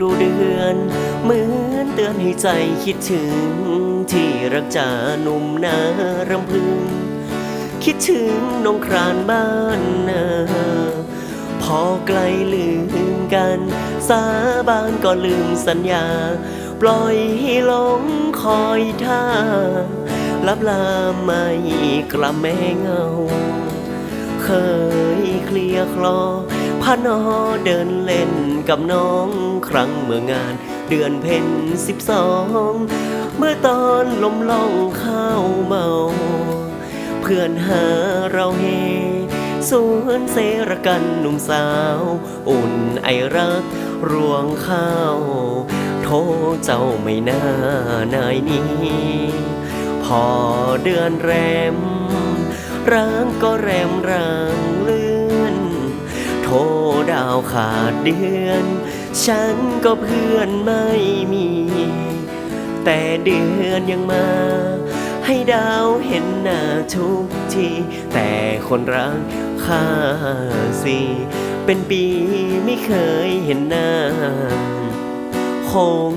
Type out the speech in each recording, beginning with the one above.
ดูเดือน เหมือนเตือนให้ใจคิดถึง ที่รักจาหนุ่มนารำพึง คิดถึงน้องครานบ้านนาพอไกลลืมกัน สาบานก็ลืมสัญญา ปล่อยให้หลงคอยท่าลับลาไม่กลับแม่เงา เคยเคลียคลอ นอเดินเล่นกับน้องครั้งเมื่องานเดือนเพ็ญสิบสอง เมื่อตอนลมล่องข้าวเมา เพื่อนหาเราเฮสวนเสรกันหนุ่มสาว อุ่นไอรักรวงข้าว โทเจ้าไม่น่านายนี้ พอเดือนแรมร่างก็แรมร่าง โทดาวขาดเดือน ฉันก็เพื่อนไม่มี แต่เดือนยังมา ให้ดาวเห็นหน้าทุกที แต่คนรักข้าสิเป็นปีไม่เคยเห็นหน้า คง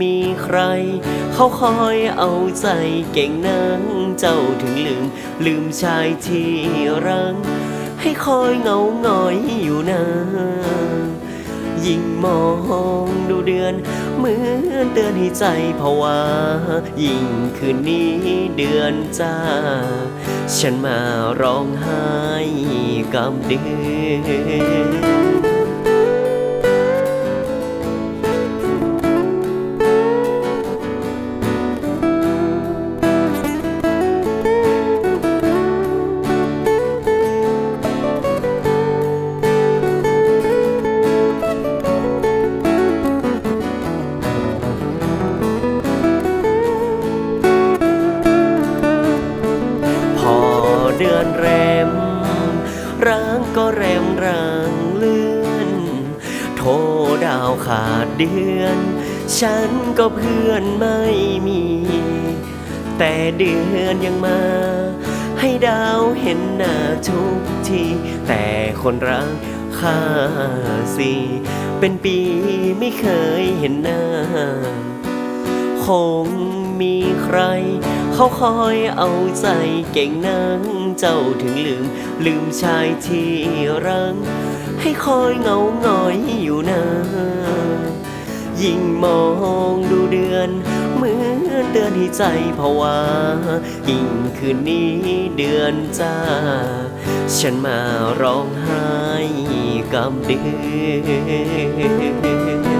มีใคร เขาคอยเอาใจเก่งนังเจ้าถึงลืม ลืมชายที่รัก ให้คอยเงาหงอยอยู่นานยิ่งมองดูเดือน เหมือนเตือนให้ใจภาวะยิ่งคืนนี้เดือนจ้า ฉันมาร้องไห้กับเดือน ดือนแรมร่างก็แรมร่างเลื่อนโทดาวขาดเดือน ฉันก็เพื่อนไม่มี แต่เดือนยังมา ให้ดาวเห็นหน้าทุกที แต่คนรักข้าสิเป็นปีไม่เคยเห็นหน้าคง มีใคร เขาคอยเอาใจเก่งนังเจ้าถึงลืม ลืมชายที่รักให้คอยเงาหงอยอยู่นายิ่งมองดูเดือนเหมือนเตือนให้ใจภาวะยิ่งคืนนี้เดือนจ้า ฉันมาร้องไห้กับเดือน